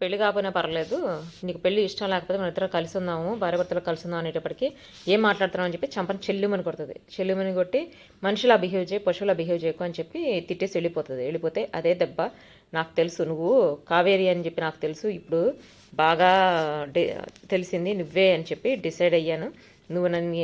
పెళ్ళి కాకపోయినా పర్లేదు నీకు పెళ్ళి ఇష్టం లేకపోతే మన ఇద్దరు కలిసి ఉందాము భార్య భర్తలు కలిసి ఉందాం అనేటప్పటికి ఏం మాట్లాడుతున్నావు అని చెప్పి చంపని చెల్లిమని కొడుతుంది. చెల్లిమని కొట్టి మనుషులా బిహేవ్ చేయి పశువులా బిహేవ్ చేయకు అని చెప్పి తిట్టేసి వెళ్ళిపోతుంది. వెళ్ళిపోతే అదే దెబ్బ. నాకు తెలుసు నువ్వు కావేరి అని చెప్పి నాకు తెలుసు. ఇప్పుడు బాగా తెలిసింది నువ్వే అని చెప్పి డిసైడ్ అయ్యాను. నువ్వు నన్ను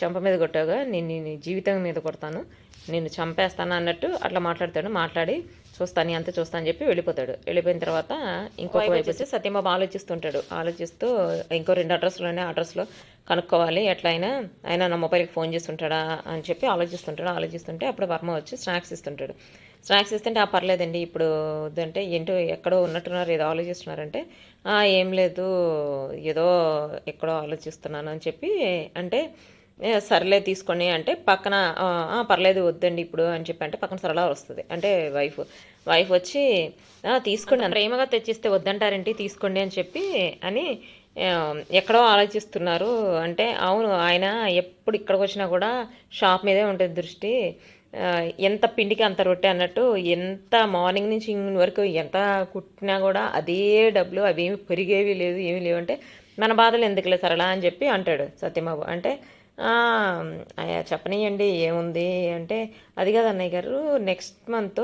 చంప మీద కొట్టావుగా నేను నీ జీవితం మీద కొడతాను. నేను చంపేస్తాను అన్నట్టు అట్లా మాట్లాడతాడు. మాట్లాడి చూస్తాను అంత చూస్తాను అని చెప్పి వెళ్ళిపోతాడు. వెళ్ళిపోయిన తర్వాత ఇంకొక వైపు వచ్చి సత్యబాబు ఆలోచిస్తుంటాడు. ఆలోచిస్తూ ఇంకో రెండు అడ్రస్లు ఉన్నాయి అడ్రస్లో కనుక్కోవాలి. ఎట్లయినా ఆయన నా మొబైల్కి ఫోన్ చేస్తుంటాడా అని చెప్పి ఆలోచిస్తుంటాడు. ఆలోచిస్తుంటే అప్పుడు వర్మ వచ్చి స్నాక్స్ ఇస్తుంటాడు. స్నాక్స్ ఇస్తుంటే ఆ పర్లేదండి. ఇప్పుడు వద్దంటే ఏంటో ఎక్కడో ఉన్నట్టున్నారు. ఏదో ఆలోచిస్తున్నారంటే "ఆ, ఏం లేదు. ఏదో ఎక్కడో ఆలోచిస్తున్నాను అని చెప్పి అంటే "ఏ, సర్లే తీసుకోండి అంటే పక్కన "ఆ, ఆ, పర్లేదు వద్దండి ఇప్పుడు అని చెప్పి అంటే పక్కన సరళ వస్తుంది. అంటే వైఫ్ వైఫ్ వచ్చి "ఆ, తీసుకోండి ప్రేమగా తెచ్చిస్తే వద్దంటారేంటి? తీసుకోండి అని చెప్పి అని ఎక్కడో ఆలోచిస్తున్నారు. అంటే అవును ఆయన ఎప్పుడు ఇక్కడికి వచ్చినా కూడా షాప్ మీదే ఉంటుంది దృష్టి. ఎంత పిండికి అంత రొట్టె అన్నట్టు ఎంత మార్నింగ్ నుంచి ఈవినింగ్ వరకు ఎంత కుట్టినా కూడా అదే డబ్బులు అవి ఏమి పెరిగేవి లేదు ఏమీ లేవు. అంటే మన బాధలు ఎందుకులే సరళా అని చెప్పి అంటాడు సత్యబాబు. అంటే "ఆ, అయ్యా చెప్పనీయండి ఏముంది అంటే అది కాదు అన్నయ్య గారు నెక్స్ట్ మంత్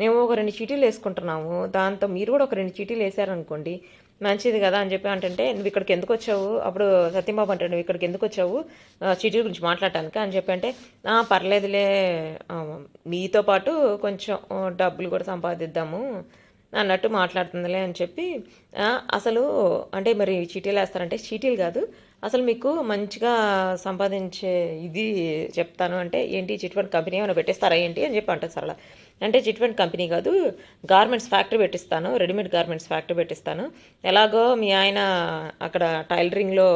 మేము ఒక రెండు చీటీలు వేసుకుంటున్నాము. దాంతో మీరు కూడా ఒక రెండు చీటీలు వేసారనుకోండి మంచిది కదా అని చెప్పి అంటుంటే నువ్వు ఇక్కడికి ఎందుకు వచ్చావు? అప్పుడు సత్యంబాబు అంటాడు నువ్వు ఇక్కడికి ఎందుకు వచ్చావు? చీటీల గురించి మాట్లాడటానికి? అని చెప్పి అంటే పర్లేదులే మీతో పాటు కొంచెం డబ్బులు కూడా సంపాదిద్దాము అన్నట్టు మాట్లాడుతుందిలే అని చెప్పి అసలు అంటే మరి చీటీలు వేస్తారంటే చీటీలు కాదు అసలు మీకు మంచిగా సంపాదించే ఇది చెప్తాను అంటే ఏంటి చిట్ ఫండ్ కంపెనీ ఏమైనా పెట్టిస్తారా ఏంటి అని చెప్పి అంటారు సరళ. అంటే చిట్ ఫండ్ కంపెనీ కాదు గార్మెంట్స్ ఫ్యాక్టరీ పెట్టిస్తాను రెడీమేడ్ గార్మెంట్స్ ఫ్యాక్టరీ పెట్టిస్తాను. ఎలాగో మీ ఆయన అక్కడ టైలరింగ్లో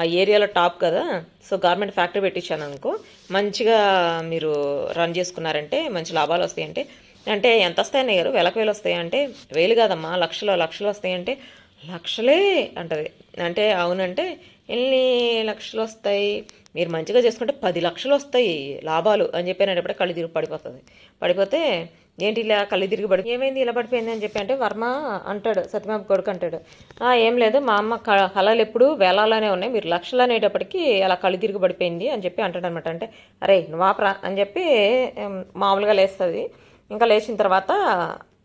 ఆ ఏరియాలో టాప్ కదా సో గార్మెంట్ ఫ్యాక్టరీ పెట్టించాను అనుకో మంచిగా మీరు రన్ చేసుకున్నారంటే మంచి లాభాలు వస్తాయంటే అంటే ఎంత వస్తాయని గారు? వేలకు వేలు వస్తాయంటే వేలు కాదమ్మా లక్షలు లక్షలు వస్తాయంటే లక్షలే అంటది. అంటే అవునంటే ఎన్ని లక్షలు వస్తాయి మీరు మంచిగా చేసుకుంటే పది లక్షలు వస్తాయి లాభాలు అని చెప్పి అనేటప్పుడే కళ్ళు తిరిగి పడిపోతుంది. పడిపోతే ఏంటి ఇలా కళ్ళు తిరిగి పడి? ఏమైంది ఇలా పడిపోయింది అని చెప్పి అంటే వర్మ అంటాడు సత్యమాబు కొడుకు అంటాడు. ఏం లేదు మా అమ్మ క- కళలు ఎప్పుడు వేలాలోనే ఉన్నాయి. మీరు లక్షలు అనేటప్పటికి అలా కళ్ళు తిరిగి పడిపోయింది అని చెప్పి అంటాడు అనమాట అంటే అరే నువ్వు అని చెప్పి మామూలుగా లేస్తుంది. ఇంకా లేచిన తర్వాత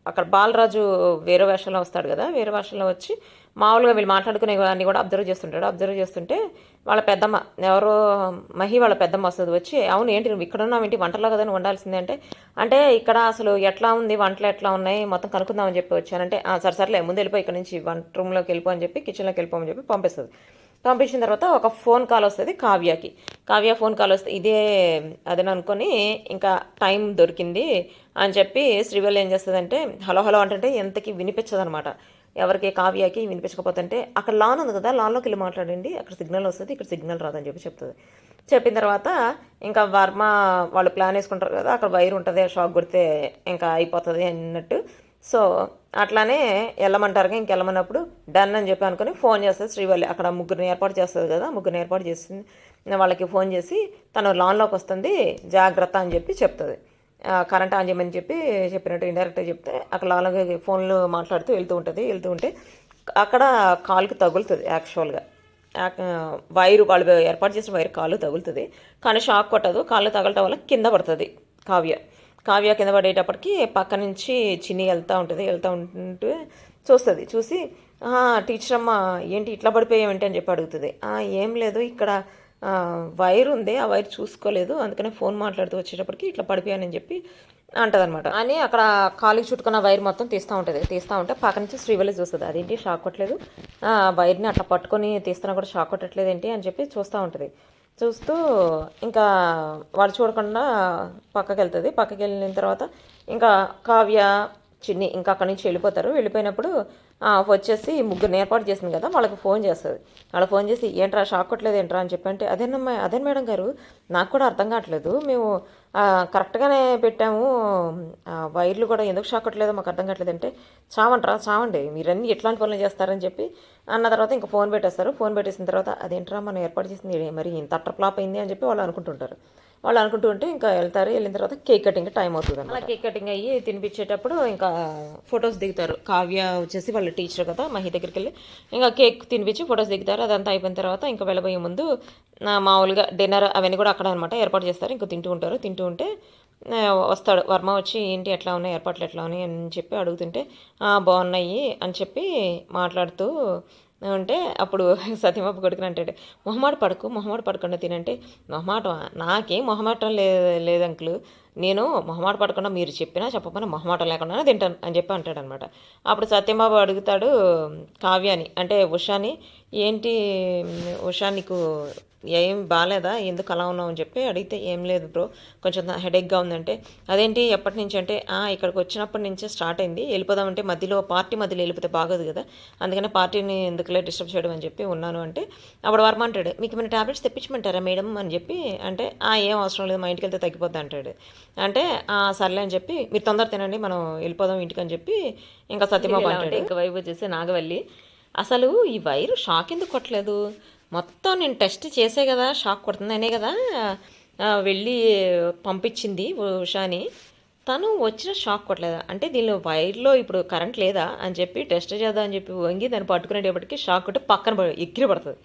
అక్కడ బాలరాజు వేరే వేషంలో వస్తాడు కదా వేరే వేషంలో వచ్చి మామూలుగా వీళ్ళు మాట్లాడుకునే అన్ని కూడా అబ్జర్వ్ చేస్తుంటాడు. అబ్జర్వ్ చేస్తుంటే వాళ్ళ పెద్దమ్మ ఎవరో మహి వాళ్ళ పెద్దమ్మ వస్తుంది వచ్చి అవును ఏంటి నువ్వు ఇక్కడ ఉన్నావు ఏంటి వంటలో కదా నువ్వు వండాల్సిందే అంటే అంటే ఇక్కడ అసలు ఎట్లా ఉంది? వంటలు ఎట్లా ఉన్నాయి? మొత్తం కనుక్కుందామని చెప్పి వచ్చానంటే "ఆ, సరే సర్లే ముందు వెళ్ళిపోయి ఇక్కడ నుంచి వంట రూమ్లోకి వెళ్ళిపో అని చెప్పి కిచెన్లోకి వెళ్ళిపోమని చెప్పి పంపిస్తుంది. పంపించిన తర్వాత ఒక ఫోన్ కాల్ వస్తుంది కావ్యకి. కావ్య ఫోన్ కాల్ వస్తే ఇదే అదని అనుకొని ఇంకా టైం దొరికింది అని చెప్పి శ్రీవల్లి ఏం చేస్తుందంటే హలో హలో అంటే ఎంతకి వినిపించదు అనమాట ఎవరికి కావ్యకి వినిపించకపోతుంటే అక్కడ లాన్ ఉంది కదా లాన్లోకి వెళ్ళి మాట్లాడండి అక్కడ సిగ్నల్ వస్తుంది ఇక్కడ సిగ్నల్ రాదని చెప్పి చెప్తుంది. చెప్పిన తర్వాత ఇంకా వర్మ వాళ్ళు ప్లాన్ వేసుకుంటారు కదా అక్కడ వైర్ ఉంటుంది షాక్ కొడితే ఇంకా అయిపోతుంది అన్నట్టు. సో అట్లానే వెళ్ళమంటారుగా ఇంక వెళ్ళమన్నప్పుడు డన్ అని చెప్పి అనుకుని ఫోన్ చేస్తుంది శ్రీవల్లి. అక్కడ ముగ్గురిని ఏర్పాటు చేస్తుంది కదా ముగ్గురిని ఏర్పాటు చేసింది. వాళ్ళకి ఫోన్ చేసి తను లాన్లోకి వస్తుంది జాగ్రత్త అని చెప్పి చెప్తుంది. కరెంట్ ఆన్ చేయమని చెప్పి చెప్పినట్టు ఇండైరెక్ట్గా చెప్తే అక్కడ లాన్లోకి ఫోన్లు మాట్లాడుతూ వెళ్తూ ఉంటుంది వెళ్తూ ఉంటే అక్కడ కాలుకి తగులుతుంది యాక్చువల్గా. వైరు వాళ్ళు ఏర్పాటు చేసిన వైరు కాలు తగులుతుంది. కానీ షాక్ కొట్టదు కాళ్ళు తగలటం వల్ల కింద పడుతుంది కావ్య. కావ్య కింద పడేటప్పటికి పక్క నుంచి చిన్ని వెళ్తూ ఉంటుంది వెళ్తూ ఉంటే చూస్తుంది. చూసి టీచర్ అమ్మ ఏంటి ఇట్లా పడిపోయావేంటి? అని చెప్పి అడుగుతుంది. ఏం లేదు ఇక్కడ వైర్ ఉంది ఆ వైర్ చూసుకోలేదు అందుకనే ఫోన్ మాట్లాడుతూ వచ్చేటప్పటికి ఇట్లా పడిపోయానని చెప్పి అంటదనమాట అని అక్కడ కాలికి చుట్టుకున్న వైర్ మొత్తం తీస్తూ ఉంటుంది. తీస్తూ ఉంటే పక్క నుంచి శ్రీవల్లి చూస్తుంది. అదేంటి షాక్ కొట్టలేదు? ఆ వైర్ని అట్లా పట్టుకొని తీస్తున్నా కూడా షాక్ కొట్టట్లేదు ఏంటి అని చెప్పి చూస్తూ ఉంటుంది. చూస్తూ ఇంకా వాడు చూడకుండా పక్కకి వెళ్తుంది పక్కకి వెళ్ళిన తర్వాత ఇంకా కావ్య చిన్ని ఇంకా అక్కడి నుంచి వెళ్ళిపోతారు. వెళ్ళిపోయినప్పుడు వచ్చేసి ముగ్గురు ఏర్పాటు చేసింది కదా వాళ్ళకి ఫోన్ చేస్తుంది. వాళ్ళకి ఫోన్ చేసి ఏంట్రా షాక్ కొట్టలేదు ఏంట్రా? అని చెప్పి అంటే అదేనమ్మా అదే మేడం గారు? నాకు కూడా అర్థం కావట్లేదు. మేము కరెక్ట్గానే పెట్టాము. వైర్లు కూడా ఎందుకు షాక్ కొట్టలేదో మాకు అర్థం కావట్లేదు. అంటే చావంట్రా చావండి. మీరన్నీ ఎట్లాంటి పనులు చేస్తారని చెప్పి అన్న తర్వాత ఇంకా ఫోన్ పెట్టేస్తారు. ఫోన్ పెట్టేసిన తర్వాత అదేంట్రా మనం ఏర్పాటు చేసింది? మరి ఇంత అట్టర్ ఫ్లాప్ అయింది? అని చెప్పి వాళ్ళు అనుకుంటుంటారు. వాళ్ళు అనుకుంటూ ఉంటే ఇంకా వెళ్తారు. వెళ్ళిన తర్వాత కేక్ కటింగ్ టైం అవుతుంది అలా కేక్ కటింగ్ అయ్యి తినిపించేటప్పుడు ఇంకా ఫొటోస్ దిగుతారు. కావ్య వచ్చేసి వాళ్ళ టీచర్ కదా మహి దగ్గరికి వెళ్ళి ఇంకా కేక్ తినిపించి ఫొటోస్ దిగుతారు. అదంతా అయిపోయిన తర్వాత ఇంకా వెళ్ళబోయే ముందు నా మామూలుగా డిన్నర్ అవన్నీ కూడా అక్కడ అనమాట ఏర్పాటు చేస్తారు. ఇంకా తింటూ ఉంటారు. తింటూ ఉంటే వస్తాడు. వర్మ వచ్చి ఏంటి ఎట్లా ఉన్నాయి? ఏర్పాట్లు ఎట్లా ఉన్నాయి? అని చెప్పి అడుగుతుంటే "ఆ, బాగున్నాయి అని చెప్పి మాట్లాడుతూ అంటే అప్పుడు సత్యమాప కొడుకుని అంటాడు మొహమాట పడకు మొహమాట పడకుండా తినంటే మొహమాటం నాకేం మొహమాటం లేదు లేదు అంకులు. నేను మొహమాట పడకుండా మీరు చెప్పినా చెప్పకపోయినా మొహమాట లేకుండా తింటాను అని చెప్పి అంటాడనమాట. అప్పుడు సత్యబాబు అడుగుతాడు కావ్యాని అంటే ఉషాని ఏంటి ఉషా నీకు ఏం బాగాలేదా ఎందుకు అలా ఉన్నావు? అని చెప్పి అడిగితే ఏం లేదు బ్రో కొంచెం హెడేక్గా ఉందంటే అదేంటి ఎప్పటి నుంచి అంటే "ఆ, ఇక్కడికి వచ్చినప్పటి నుంచే స్టార్ట్ అయింది వెళ్ళిపోదామంటే మధ్యలో పార్టీ మధ్యలో వెళ్ళిపోతే బాగోదు కదా అందుకనే పార్టీని ఎందుకులే డిస్టర్బ్ చేయడం అని చెప్పి ఉన్నాను అంటే అప్పుడు వర్మ అంటాడు మీకు ఏమైనా టాబ్లెట్స్ తెప్పించమంటారా మేడం? అని చెప్పి అంటే "ఆ, ఏం అవసరం లేదు మా ఇంటికి వెళ్తే తగ్గిపోద్ది అంటాడు. అంటే "ఆ, సర్లే అని చెప్పి మీరు తొందర తినండి మనం వెళ్ళిపోదాం ఇంటికి అని చెప్పి ఇంకా సత్యబాబు అంటే ఇంకా వైపు వచ్చేసి నాగవల్లి. అసలు ఈ వైరు షాక్ ఎందుకు కొట్టలేదు? మొత్తం నేను టెస్ట్ చేసే కదా షాక్ కొడుతుందనే కదా ఆ, వెళ్ళి పంపించింది ఉషాని. తను వచ్చిన షాక్ కొట్టలేదా? అంటే దీనిలో వైర్లో ఇప్పుడు కరెంట్ లేదా? అని చెప్పి టెస్ట్ చేద్దాం అని చెప్పి వంగి దాన్ని పట్టుకునేటప్పటికి షాక్ కొట్టి పక్కన ఎగిరి పడుతుంది.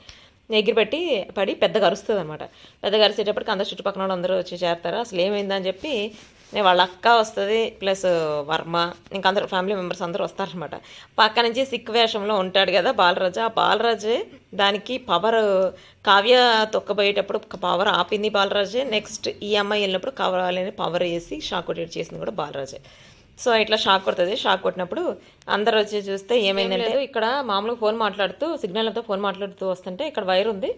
ఎగిరి పెట్టి పడి పెద్దగా అరుస్తుంది అనమాట పెద్దగా అరిసేటప్పటికి అందరు చుట్టుపక్కల వాళ్ళు అందరూ వచ్చి చేరతారు. అసలు ఏమైందని చెప్పి నేను వాళ్ళ అక్క వస్తుంది ప్లస్ వర్మ ఇంకా అందరు ఫ్యామిలీ మెంబర్స్ అందరూ వస్తారనమాట పక్క నుంచి సిక్ వేషంలో ఉంటాడు కదా బాలరాజు. ఆ బాలరాజే దానికి పవర్ కావ్య తొక్కబోయేటప్పుడు పవర్ ఆపింది బాలరాజే. నెక్స్ట్ ఈ అమ్మాయి వెళ్ళినప్పుడు కావాలని పవర్ వేసి షాక్ కొట్టేట్ చేసింది కూడా బాలరాజే. సో ఇట్లా షాక్ కొడుతుంది. షాక్ కొట్టినప్పుడు అందరు వచ్చి చూస్తే ఏమైందంటే ఇక్కడ మామూలుగా ఫోన్ మాట్లాడుతూ సిగ్నల్తో ఫోన్ మాట్లాడుతూ వస్తుంటే ఇక్కడ వైర్ ఉంది.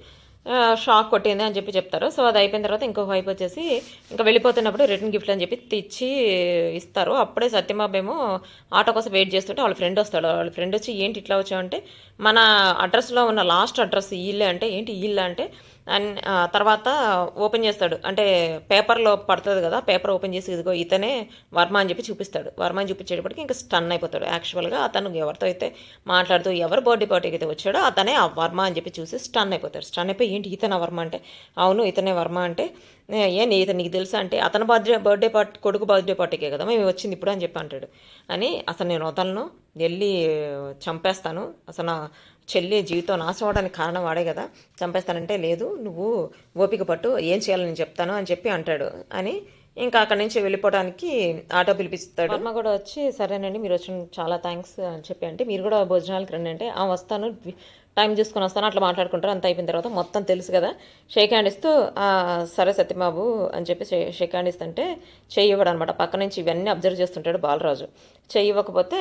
షాక్ కొట్టింది అని చెప్పి చెప్తారు. సో అది అయిపోయిన తర్వాత ఇంకో వైపు వచ్చేసి ఇంకా వెళ్ళిపోతున్నప్పుడు రిటర్న్ గిఫ్ట్ అని చెప్పి తెచ్చి ఇస్తారు. అప్పుడే సత్యబాబు ఏమో ఆటో కోసం వెయిట్ చేస్తుంటే వాళ్ళ ఫ్రెండ్ వస్తాడు. వాళ్ళ ఫ్రెండ్ వచ్చి ఏంటి ఇట్లా వచ్చావంటే మన అడ్రస్లో ఉన్న లాస్ట్ అడ్రస్ ఇల్లే అంటే ఏంటి ఇల్లు అంటే అండ్ తర్వాత ఓపెన్ చేస్తాడు. అంటే పేపర్లో పడుతుంది కదా పేపర్ ఓపెన్ చేసి ఇదిగో ఇతనే వర్మ అని చెప్పి చూపిస్తాడు. వర్మ అని చూపించేటప్పటికి ఇంకా స్టన్ అయిపోతాడు. యాక్చువల్గా అతను ఎవరితో అయితే మాట్లాడుతూ ఎవరు బర్త్డే పార్టీకి అయితే వచ్చాడో అతనే ఆ వర్మ అని చెప్పి చూసి స్టన్ అయిపోతాడు. స్టన్ అయిపోయి ఏంటి ఇతన వర్మ అంటే? అవును ఇతనే వర్మ అంటే "ఏ, నీ ఇతను నీకు తెలుసా అంటే అతను బర్త్డే బర్త్డే పార్టీ కొడుకు బర్త్డే పార్టీకే కదా మేము వచ్చింది ఇప్పుడు అని చెప్పి అంటాడు. అని అసలు నేను వదలను వెళ్ళి చంపేస్తాను. అసలు చెల్లి జీవితం నాశనం అవడానికి కారణం వాడే కదా. చంపేస్తానంటే లేదు నువ్వు ఓపిక పట్టు ఏం చేయాలని నేను చెప్తాను అని చెప్పి అంటాడు అని ఇంకా అక్కడి నుంచి వెళ్ళిపోవడానికి ఆటో పిలిపిస్తాడు. అమ్మ కూడా వచ్చి సరేనండి మీరు వచ్చిన చాలా థ్యాంక్స్ అని చెప్పి అంటే మీరు కూడా భోజనాలకు రండి అంటే ఆ వస్తాను టైం చూసుకొని వస్తాను అట్లా మాట్లాడుకుంటారు అంత అయిపోయిన తర్వాత మొత్తం తెలుసు కదా. షేక్ హ్యాండ్ ఇస్తూ సరే సత్యబాబు అని చెప్పి షేక్ హ్యాండ్ ఇస్తుంటే చెయ్యి ఇవ్వడు అనమాట పక్క నుంచి ఇవన్నీ అబ్జర్వ్ చేస్తుంటాడు బాలరాజు. చెయ్యి ఇవ్వకపోతే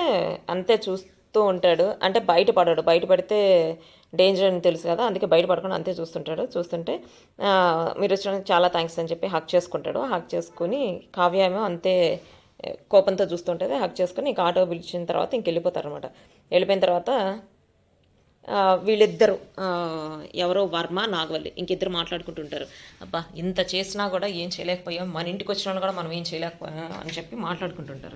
అంతే చూస్తూ ఉంటాడు. అంటే బయట పడాడు. బయట పడితే డేంజర్ అని తెలుసు కదా. అందుకే బయట పడకుండా అంతే చూస్తుంటాడు. చూస్తుంటే మీరు వచ్చినందుకు చాలా థ్యాంక్స్ అని చెప్పి హక్ చేసుకుంటాడు. హక్ చేసుకుని కావ్య ఏమో అంతే కోపంతో చూస్తుంటుంది. హక్ చేసుకుని ఇంక ఆటో పిలిచిన తర్వాత ఇంక వెళ్ళిపోతారు అనమాట వెళ్ళిపోయిన తర్వాత వీళ్ళిద్దరు ఎవరో వర్మ నాగవల్లి ఇంకిద్దరు మాట్లాడుకుంటుంటారు. అబ్బా ఇంత చేసినా కూడా ఏం చేయలేకపోయాం. మన ఇంటికి వచ్చిన వాళ్ళు కూడా మనం ఏం చేయలేకపోయాం అని చెప్పి మాట్లాడుకుంటుంటారు.